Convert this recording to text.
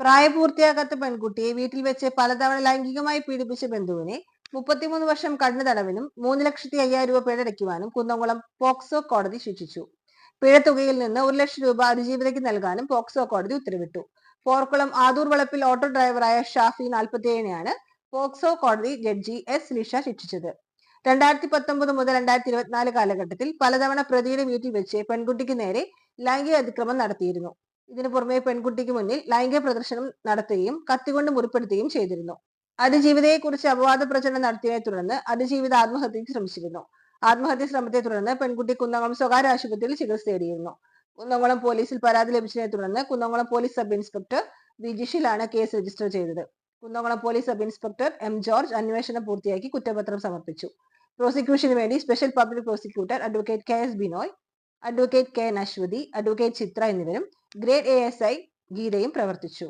പ്രായപൂർത്തിയാകാത്ത പെൺകുട്ടിയെ വീട്ടിൽ വെച്ച് പലതവണ ലൈംഗികമായി പീഡിപ്പിച്ച ബന്ധുവിനെ മുപ്പത്തിമൂന്ന് വർഷം കഠിന തടവിനും മൂന്ന് ലക്ഷത്തി അയ്യായിരം രൂപ പിഴടയ്ക്കുവാനും കുന്നംകുളം പോക്സോ കോടതി ശിക്ഷിച്ചു. പിഴത്തുകയിൽ നിന്ന് ഒരു ലക്ഷം രൂപ അതിജീവിതയ്ക്ക് നൽകാനും പോക്സോ കോടതി ഉത്തരവിട്ടു. പോർക്കുളം ആദൂർ വളപ്പിൽ ഓട്ടോ ഡ്രൈവറായ ഷാഫി നാൽപ്പത്തിയേഴിനെയാണ് പോക്സോ കോടതി ജഡ്ജി എസ് ലിഷ ശിക്ഷിച്ചത്. രണ്ടായിരത്തി പത്തൊമ്പത് മുതൽ രണ്ടായിരത്തി ഇരുപത്തിനാല് കാലഘട്ടത്തിൽ പലതവണ പ്രതിയുടെ വീട്ടിൽ വെച്ച് പെൺകുട്ടിക്ക് നേരെ ലൈംഗിക അതിക്രമം നടത്തിയിരുന്നു. ഇതിനു പുറമെ പെൺകുട്ടിക്ക് മുന്നിൽ ലൈംഗിക പ്രദർശനം നടത്തുകയും കത്തികൊണ്ട് മുറിപ്പെടുത്തുകയും ചെയ്തിരുന്നു. അതിജീവിതയെക്കുറിച്ച് അപവാദ പ്രചരണം നടത്തിയതിനെ തുടർന്ന് അതിജീവിത ആത്മഹത്യക്ക് ശ്രമിച്ചിരുന്നു. ആത്മഹത്യ ശ്രമത്തെ തുടർന്ന് പെൺകുട്ടി കുന്നംകുളം സ്വകാര്യ ആശുപത്രിയിൽ ചികിത്സ തേടിയിരുന്നു. കുന്നംകുളം പോലീസിൽ പരാതി ലഭിച്ചതിനെ തുടർന്ന് കുന്നംകുളം പോലീസ് സബ് ഇൻസ്പെക്ടർ വിജിഷിലാണ് കേസ് രജിസ്റ്റർ ചെയ്തത്. Kunnamkulam police sub inspector M George അന്വേഷണം പൂർത്തിയാക്കി കുറ്റപത്രം സമർപ്പിച്ചു. പ്രോസിക്യൂഷന് വേണ്ടി special public prosecutor advocate K S Binoy advocate K N Aswathy advocate Chithra എന്നിവരും ഗ്രേഡ് എ എസ് ഐ ഗീതയും പ്രവർത്തിച്ചു.